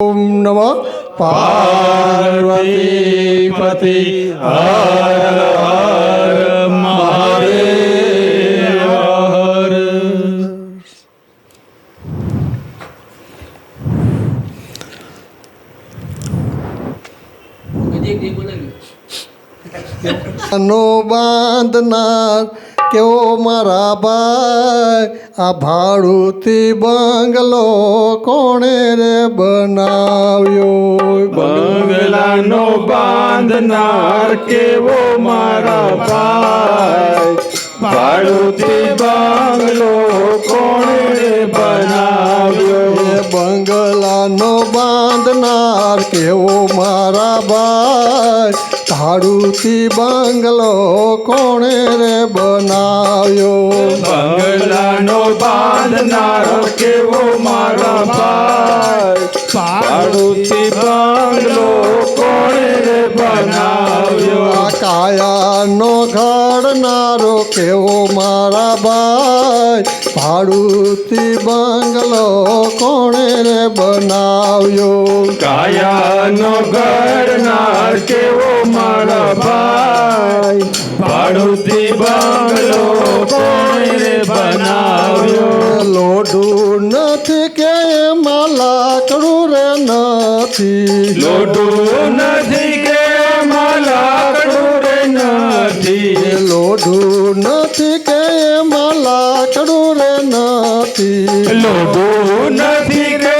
ઓમ નમઃ. પાર્વતી પતિ હર હર મહાદેવ. હર નો બાંધનાર કેવો મારા ભાઈ? આ ભાડુતી બંગલો કોણે રે બનાવ્યો? બંગલાનો બાંધનાર કેવો મારા ભાઈ? ભાડુતી બંગલો ભાડુતી બંગલો કોણે રે બનાવ્યો? બંગલાનો બાંધનારો કેવો મારો ભાઈ? ઝાડુથી બંગલો કોણે રે બનાવ્યો? કાયાનો ઘડનારો કેવો મારા ભાઈ? ભાડુતી બંગલો કોણે રે બનાવ્યો? કાયાનો ઘડનાર કેવો મારા ભાઈ? ભાડુતી બંગલો કોણે રે બનાવ્યો? લોઢું નથી કે એમાં લાકડું રે નથી. લોટું નથી લોટું નથી કે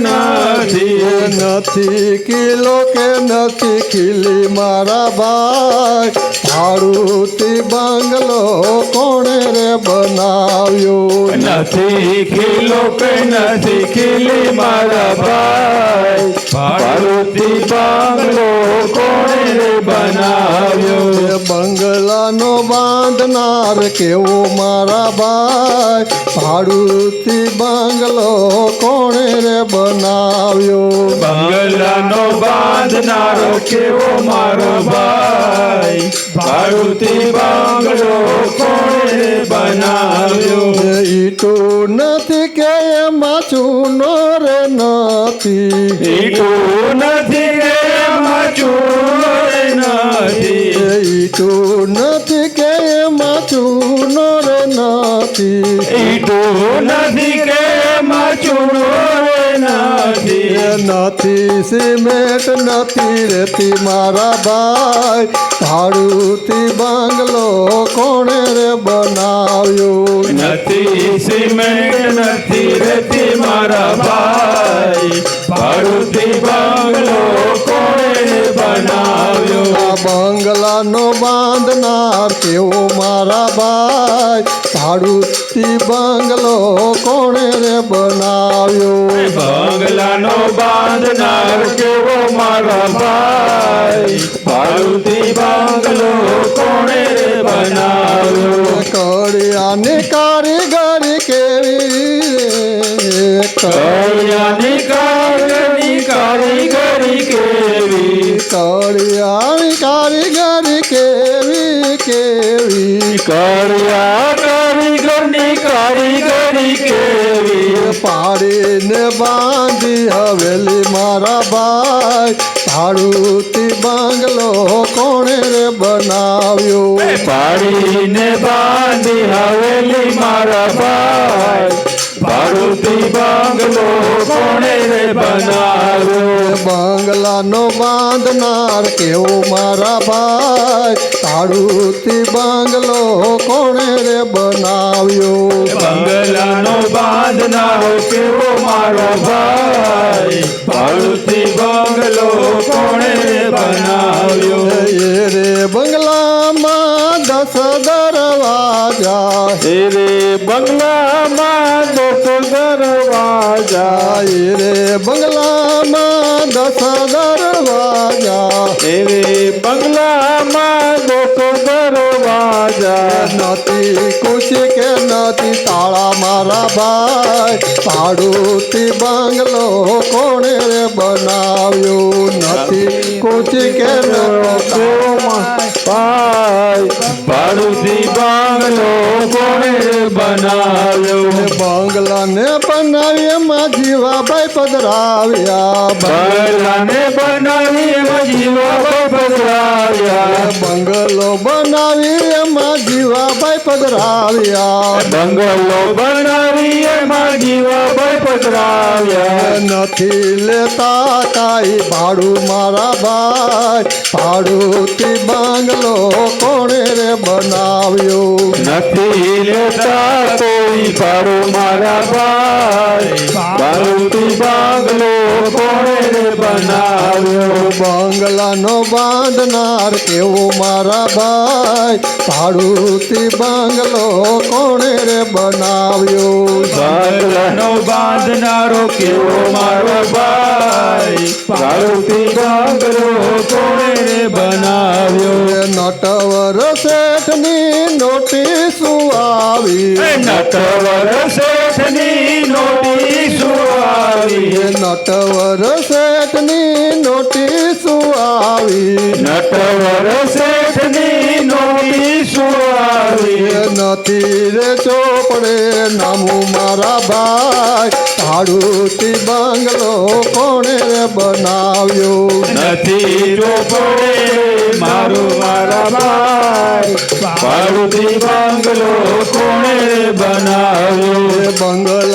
નથી. નથી કિલો કે નથી ખીલી મારા ભાઈ. ભાડુતી બંગલો કોણે રે બનાવ્યો? નથી કિલો કે નથી ખીલી મારા ભાઈ. ભાડુતી બંગલો કોણે રે બનાવ્યો? બંગલાનો બંગલાનો બાંધનાર કેવો મારા ભાઈ? ભાડુતી બંગલો કોણે રે બનાવ્યો? બંગલાનો બાંધનારો કેવો મારો ભાઈ? ભાડુતી બંગલો કોણે રે બનાવ્યો? ઈટો નથી કે એમાં ચૂનો રે નથી. ઈટો નથી કે એમાં ચૂનો રે નથી. ઈટો એમાં ચૂનો રે નથી ઈટું નથી કે મચું નથી એ નથી સિમેન્ટ નથી રેતી મારા ભાઈ ભાડુતી બંગલો કોણે રે બનાવ્યો નથી સિમેન્ટ નથી રેતી મારા ભાઈ આ બંગલાનો બાંધનાર કેવો મારા ભાઈ ભાડુતી બંગલો કોણે રે બનાવ્યો બંગલાનો બાંધનાર કેવો મારા ભાઈ ભાડુતી બંગલો કોણે રે બનાવ્યો કડિયાની કારીગરી કેવી રે કળિયા કારીગરની કારીગરી કેવી? પાડીને બાંધી હવેલી મારા ભાઈ. ભાડુતી બાંગલો કોણે રે બનાવ્યો? પાડીને બાંધી હવેલી મારા ભાઈ. ભાડુતી બાંગલો કોણે રે બનાવ્યો? બંગલાનો બાંધનાર કેવો મારા ભાઈ? ભાડુતી બંગલો કોણે રે બનાવ્યો? બંગલાનો બાંધનારો કેવો મારો ભાઈ? ભાડુતી બંગલો કોણે રે બનાવ્યો? એ રે બંગલામાં દસ દરવાજા. હે રે બંગલામાં દસ દરવાજા. એ રે બંગલામાં દસ દરવાજા હે રે બંગલામાં દસ દરવાજા નથી ખુશી કે નથી તાળા મારા ભાઈ. ભાડુતી બંગલો કોણે બનાવ્યો? નથી ખુશી કે નથી પાય. ભાડુથી બાંગલો કોણે બનાવ્યો? બંગલાને બનાવી એમાં જીવાભાઈ પધરાવ્યા. બંગલાને બનાવી એમાં જીવાભાઈ પધરાવ્યા. બંગલો બનાવી એમાં જીવાભાઈ પધરાવ્યા. બંગલો બનાવી એમાં જીવાભાઈ પધરાવ્યા. નથી લેતા કાંઈ ભાડું મારા ભાઈ. ભાડુંથી બંગલો કોણે રે બનાવ્યો? નથી લેતા કોઈ ભાડું મારા ભાઈ. ભાડુથી બંગલો કોણે રે બનાવ્યો? બંગલાનો બાંધનાર કેવો મારા ભાઈ? ભાડુંથી બંગલો કોણે રે બનાવ્યો? બાંગલાનો બાંધનારો કેવો મારો ભાઈ? પાર્વતી બાંગલો કોણે રે બનાવ્યો? નટવર શેઠની નોટી આવી. નટવર શેઠની નોટિસો આવી. એ નટવર શેઠની નોટિસો આવી નટવર શેઠની નોટિસો આવી નથી રે ચોપડે નામું મારા ભાઈ. ભાડુંથી બંગલો કોણે બનાવ્યો? નથી ચોપડે મારો મારા ભાઈ. ભાડુથી બંગલો કોણે બનાવ્યો?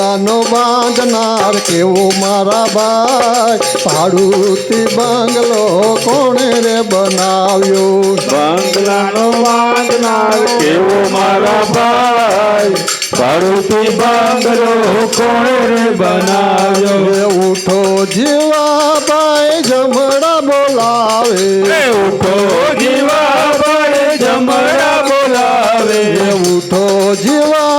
એ બાંધનાર કેવો મારા ભાઈ? ભાડુંથી બંગલો કોણે રે બનાવ્યો? બંગલાનો બાંધનાર કેવો મારા ભાઈ? ભાડુતી બંગલો કોણે રે બનાવ્યો? ઉઠો જીવા ભાઈ જમડા બોલાવે. ઉઠો જીવા ભાઈ જમડા બોલાવે. ઉઠો જીવા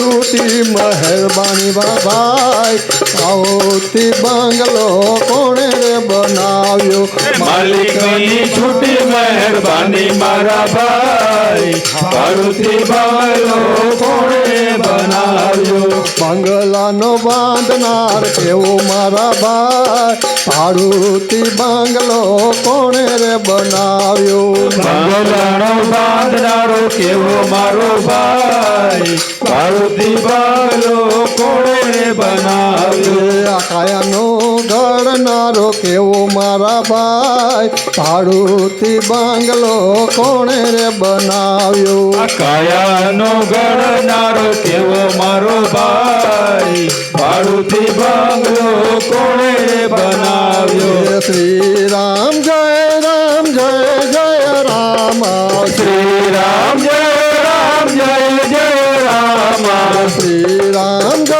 છૂટી મહેરબાની બાબાઈ આવતી બંગલો કોણે રે બનાવ્યો? માલિકની છૂટી મહેરબાની મારા ભાઈ ભાડુથી બંગલો કોણે બનાવ્યો? બંગલાનો બાંધનાર કેવો મારા ભાઈ. ભાડુથી બંગલો કોણે રે બનાવ્યો? બંગલાનો બાંધનારો કેવો મારો ભાઈ? ભાડુથી બંગલો કોણે બનાવ્યો? એ આકાયાનો ઘડનારો કેવો મારા ભાઈ? ભાડુથી બંગલો કોણે રે બનાવ્યો? કાયાનો ગણનારો કેવો મારો ભાઈ? ભાડુથી બંગલો કોણે બનાવ્યો? શ્રી રામ જય રામ જય જય રામ. શ્રી રામ જય રામ જય જય રામ. શ્રી રામ જય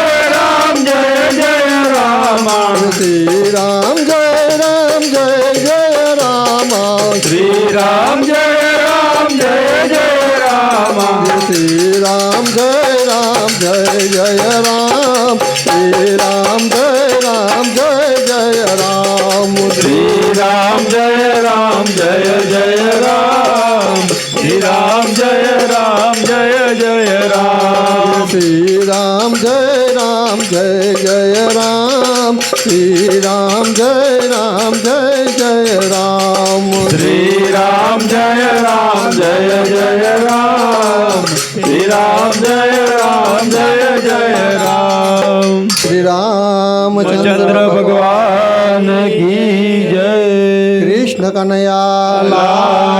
শ্রী রাম રામ શ્રી રામ જય રામ જય જય રામ શ્રી રામ જય રામ જય જય રામ શ્રી રામચંદ્ર ચંદ્ર ભગવાન કી જય કૃષ્ણ કનૈયા લાલ